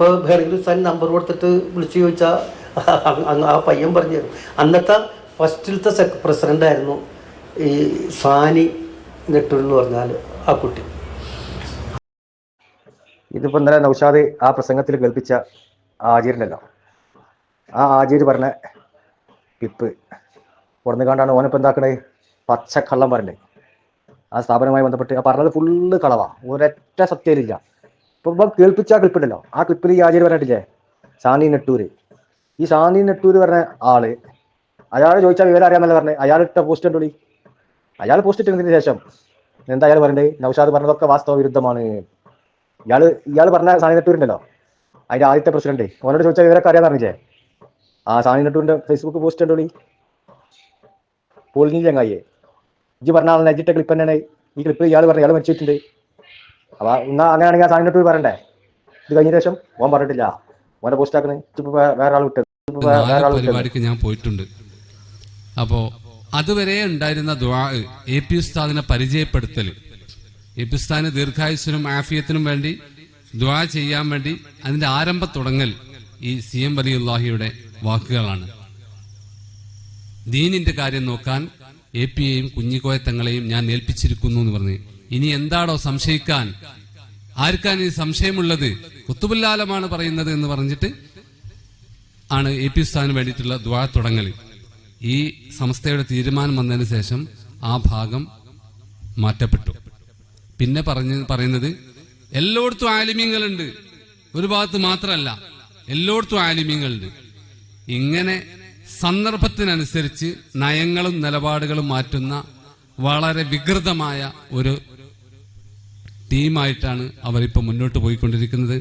ഇപ്പോൾ വേറെങ്കിലും സ്ഥലം നമ്പർ കൊടുത്തിട്ട് വിളിച്ചു ചോദിച്ചാൽ ആ പയ്യൻ പറഞ്ഞു അന്നത്തെ ഫസ്റ്റിലത്തെ സെക് പ്രസിഡന്റ് ആയിരുന്നു ഈ സാനി നെട്ടൂർ എന്ന് പറഞ്ഞാൽ ആ കുട്ടി. ഇതിപ്പോൾ ഇന്നലെ നൗഷാദ് ആ പ്രസംഗത്തിൽ കേൾപ്പിച്ച ആചാര്യനല്ലോ. ആ ആചാര്യ പറഞ്ഞ പിപ്പ് ഉടന്നു കണ്ടാണ് ഓനിപ്പോ എന്താക്കണേ? പച്ചക്കള്ളം പറഞ്ഞേ ആ സ്ഥാപനവുമായി ബന്ധപ്പെട്ട് ആ പറഞ്ഞത് ഫുള്ള് കളവാ. ഒരൊറ്റ സത്യമില്ല ഇപ്പൊ കേൾപ്പിച്ച ആ ക്ലിപ്പ് ഉണ്ടല്ലോ ആ ക്ലിപ്പിൽ ഈ ആചാര്യ പറഞ്ഞിട്ടില്ലേ? സാനി നെട്ടൂര്. ഈ സാനി നെട്ടൂര് പറഞ്ഞ ആൾ അയാൾ ചോദിച്ചാൽ വിവരം അറിയാമെന്നല്ല പറഞ്ഞത് അയാൾ ഇട്ട പോസ്റ്റ് കണ്ടോളി അയാൾ പോസ്റ്റ് ഇട്ടതിന് ശേഷം എന്താ അയാൾ പറയണ്ടേ? നൗഷാദ് പറഞ്ഞതൊക്കെ വാസ്തവ വിരുദ്ധമാണ്. ഇയാൾ ഇയാൾ പറഞ്ഞ സാനി നെട്ടൂരുണ്ടല്ലോ? അതിന്റെ ആദ്യത്തെ പ്രസിഡന്റ്. ഓനോട് ചോദിച്ചാൽ വിവരമൊക്കെ അറിയാൻ പറഞ്ഞില്ലേ? ആ സാനി നെട്ടൂരിന്റെ ഫേസ്ബുക്ക് പോസ്റ്റ് ഉണ്ടോളി പോളിംഗ് ചങ്ങായിയെ. ഇജ്ജ് പറഞ്ഞ ആളെ ക്ലിപ്പ് തന്നെയാണ്. ഈ ക്ലിപ്പ് ഇയാൾ പറഞ്ഞു ഇയാൾ മരിച്ചിട്ടുണ്ട്. അപ്പൊ ഇന്ന് അങ്ങനെയാണെങ്കിൽ ആ സാധനത്തിൽ വരണ്ടേ ഇത് കഴിഞ്ഞ ശേഷം ഓൻ പറഞ്ഞിട്ടില്ല. ഓനെ പോസ്റ്റ് ആക്കുന്നത് വേറെ ആൾ വിട്ടത്. വേറെ ആൾ പരിപാടിക്ക് ഞാൻ പോയിട്ടുണ്ട്. അപ്പോ അതുവരെ ഉണ്ടായിരുന്ന ദ്വാ എ പി ഉസ്താദിനെ പരിചയപ്പെടുത്തൽ എ പി ഉസ്താദിന് ദീർഘായുസിനും ആഫിയത്തിനും വേണ്ടി ദ്വാ ചെയ്യാൻ വേണ്ടി അതിന്റെ ആരംഭ തുടങ്ങൽ ഈ സി എം വലിയുല്ലാഹിയുടെ വാക്കുകളാണ്. ദീനിന്റെ കാര്യം നോക്കാൻ എ പി എയും കുഞ്ഞിക്കോയത്തങ്ങളെയും ഞാൻ ഏൽപ്പിച്ചിരിക്കുന്നു എന്ന് പറഞ്ഞു. ഇനി എന്താണോ സംശയിക്കാൻ? ആർക്കാണ് ഈ സംശയമുള്ളത്? കുത്തുബുല്ലാലമാണ് പറയുന്നത് എന്ന് പറഞ്ഞിട്ട് ആണ് എ പി ഉസ്താദിന് വേണ്ടിയിട്ടുള്ള ദ്വാ തുടങ്ങൽ ഈ സംസ്ഥയുടെ തീരുമാനം വന്നതിന് ശേഷം ആ ഭാഗം മാറ്റപ്പെട്ടു. പിന്നെ പറഞ്ഞ് പറയുന്നത് എല്ലായിടത്തും ആലിമ്യങ്ങളുണ്ട് ഒരു ഭാഗത്ത് മാത്രമല്ല എല്ലായിടത്തും ആലിമ്യങ്ങളുണ്ട് ഇങ്ങനെ സന്ദർഭത്തിനനുസരിച്ച് നയങ്ങളും നിലപാടുകളും മാറ്റുന്ന വളരെ വികൃതമായ ഒരു ടീമായിട്ടാണ് അവരിപ്പോൾ മുന്നോട്ട് പോയിക്കൊണ്ടിരിക്കുന്നത്.